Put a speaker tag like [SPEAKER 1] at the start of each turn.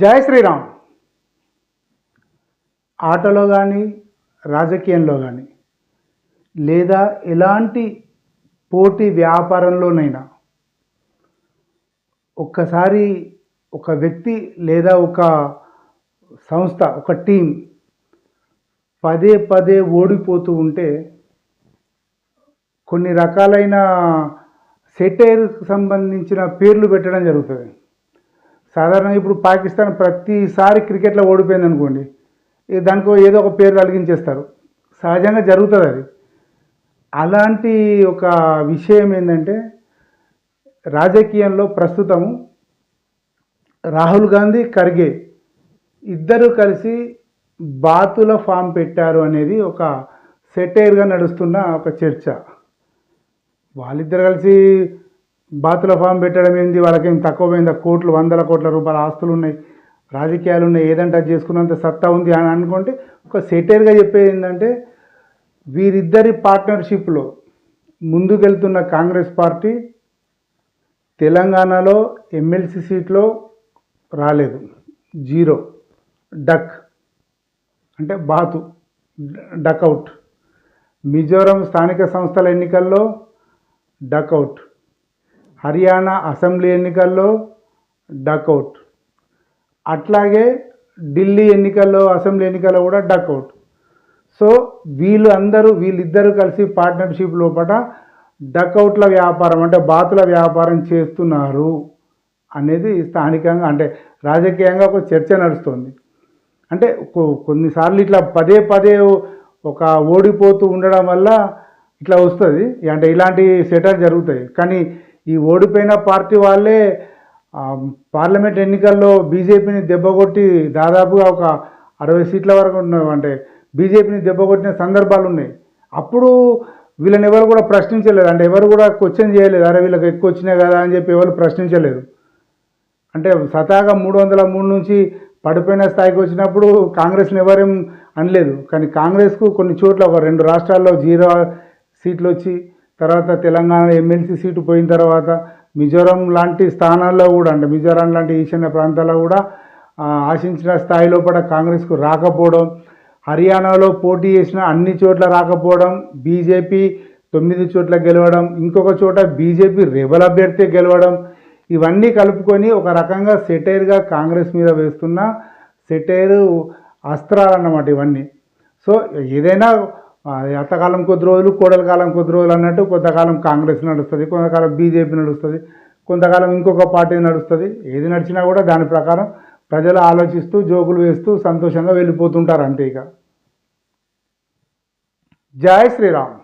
[SPEAKER 1] జై శ్రీరామ్. ఆటలో కానీ రాజకీయంలో కానీ లేదా ఎలాంటి పోటీ వ్యాపారంలోనైనా ఒక్కసారి ఒక వ్యక్తి లేదా ఒక సంస్థ ఒక టీం పదే పదే ఓడిపోతూ ఉంటే కొన్ని రకాలైన సెటైర్కి సంబంధించిన పేర్లు పెట్టడం జరుగుతుంది. సాధారణంగా ఇప్పుడు పాకిస్తాన్ ప్రతిసారి క్రికెట్లో ఓడిపోయింది అనుకోండి దానికో ఏదో ఒక పేరు కలిగించేస్తారు సహజంగా జరుగుతుంది అది. అలాంటి ఒక విషయం ఏంటంటే రాజకీయంలో ప్రస్తుతము రాహుల్ గాంధీ ఖర్గే ఇద్దరు కలిసి బాతుల ఫామ్ పెట్టారు అనేది ఒక సెటైర్గా నడుస్తున్న ఒక చర్చ. వాళ్ళిద్దరు కలిసి బాతుల ఫామ్ పెట్టడం ఏంది? వాళ్ళకేం తక్కువ పోయిందా కోట్లు వందల కోట్ల రూపాయల ఆస్తులు ఉన్నాయి రాజకీయాలు ఉన్నాయి ఏదంటే అది చేసుకున్నంత సత్తా ఉంది అని అనుకుంటే ఒక సెటైర్గా చెప్పేది ఏంటంటే వీరిద్దరి పార్ట్నర్షిప్లో ముందుకెళ్తున్న కాంగ్రెస్ పార్టీ తెలంగాణలో ఎమ్మెల్సీ సీట్లో రాలేదు. జీరో. డక్. అంటే బాతు. డక్అవుట్ మిజోరం స్థానిక సంస్థల ఎన్నికల్లో డక్అవుట్ హర్యానా అసెంబ్లీ ఎన్నికల్లో డకౌట్ అట్లాగే ఢిల్లీ ఎన్నికల్లో అసెంబ్లీ ఎన్నికల్లో కూడా డకౌట్ సో వీళ్ళు అందరూ వీళ్ళిద్దరూ కలిసి పార్ట్నర్షిప్ లోపల డకౌట్ల వ్యాపారం అంటే బాతుల వ్యాపారం చేస్తున్నారు అనేది స్థానికంగా అంటే రాజకీయంగా ఒక చర్చ నడుస్తుంది. అంటే కొన్నిసార్లు ఇట్లా పదే పదే ఒక ఓడిపోతూ ఉండడం వల్ల ఇట్లా వస్తుంది. అంటే ఇలాంటి సెటర్ జరుగుతాయి. కానీ ఈ ఓడిపోయిన పార్టీ వాళ్ళే పార్లమెంట్ ఎన్నికల్లో బీజేపీని దెబ్బకొట్టి దాదాపుగా ఒక అరవై సీట్ల వరకు ఉన్న అంటే బీజేపీని దెబ్బకొట్టిన సందర్భాలు ఉన్నాయి. అప్పుడు వీళ్ళని ఎవరు కూడా ప్రశ్నించలేదు. అంటే ఎవరు కూడా క్వశ్చన్ చేయలేదు. అరే వీళ్ళకి ఎక్కువ వచ్చినాయి కదా అని చెప్పి ఎవరు ప్రశ్నించలేదు. అంటే సతాగా మూడు వందల మూడు నుంచి పడిపోయిన స్థాయికి వచ్చినప్పుడు కాంగ్రెస్ని ఎవరేం అనలేదు. కానీ కాంగ్రెస్కు కొన్ని చోట్ల ఒక రెండు రాష్ట్రాల్లో జీరో సీట్లు వచ్చి తర్వాత తెలంగాణ ఎమ్మెల్సీ సీటు పోయిన తర్వాత మిజోరం లాంటి స్థానాల్లో కూడా అంటే మిజోరాం లాంటి ఈశాన్య ప్రాంతాల్లో కూడా ఆశించిన స్థాయిలో కూడా కాంగ్రెస్కు రాకపోవడం హర్యానాలో పోటీ చేసిన అన్ని చోట్ల రాకపోవడం బీజేపీ తొమ్మిది చోట్ల గెలవడం ఇంకొక చోట బీజేపీ రెబల్ అభ్యర్థి గెలవడం ఇవన్నీ కలుపుకొని ఒక రకంగా సెటైర్గా కాంగ్రెస్ మీద వేస్తున్న సెటైరు అస్త్రాలు అన్నమాట ఇవన్నీ. సో ఏదైనా అత్తకాలం కొద్ది రోజులు కోడల కాలం కొద్ది రోజులు అన్నట్టు కొంతకాలం కాంగ్రెస్ నడుస్తుంది కొంతకాలం బీజేపీ నడుస్తుంది కొంతకాలం ఇంకొక పార్టీ నడుస్తుంది. ఏది నడిచినా కూడా దాని ప్రకారం ప్రజలు ఆలోచిస్తూ జోకులు వేస్తూ సంతోషంగా వెళ్ళిపోతుంటారు అంతే ఇక. జై శ్రీరామ్.